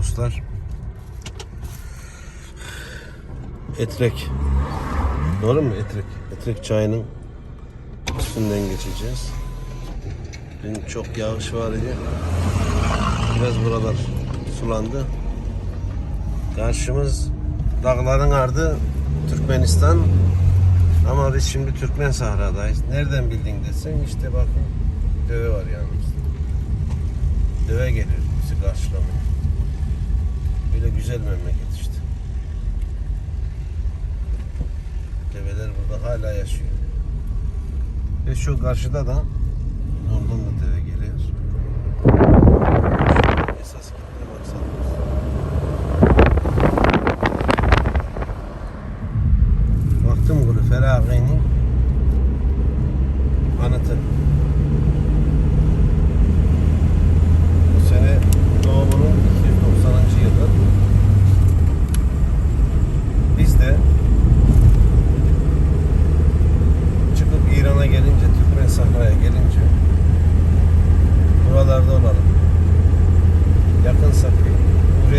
dostlar. Etrek. Doğru mu? Etrek. Etrek çayının üstünden geçeceğiz. Dün çok yağış var idi. Biraz buralar sulandı. Karşımız dağların ardı Türkmenistan. Ama biz şimdi Türkmen Sahra'dayız. Nereden bildin desen işte bakın deve var yanımızda. Deve gelir bizi karşılamaya. Güzel memleket işte. Develer burada hala yaşıyor. Ve şu karşıda da da deve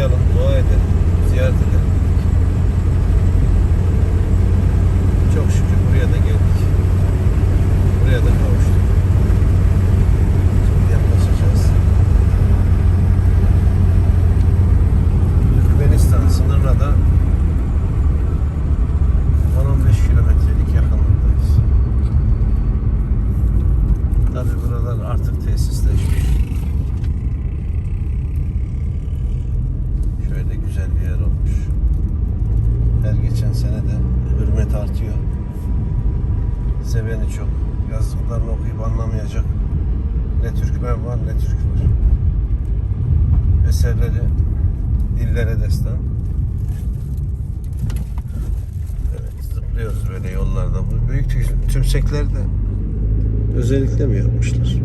Стоянов, ну, это, театр. Seveni çok. Yazdıklarını okuyup anlamayacak. Ne Türkmen var ne Türk var. Eserleri dillere destan. Evet, zıplıyoruz böyle yollarda. Bu büyük tüm- tümsekler de özellikle mi yapmışlar?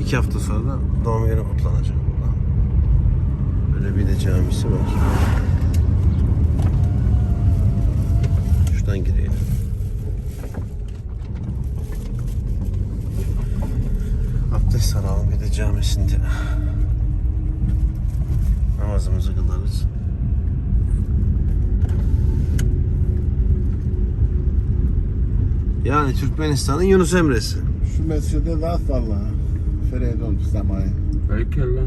İki hafta sonra doğum günü kutlanacak burada. Böyle bir de camisi var. Girelim. Abdest alalım bir de camisinde. Namazımızı kılarız. Yani Türkmenistan'ın Yunus Emre'si. Şu mescide laf valla. Feridun zamanı. Belki Allah.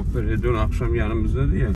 O Feridun akşam yanımızda diye.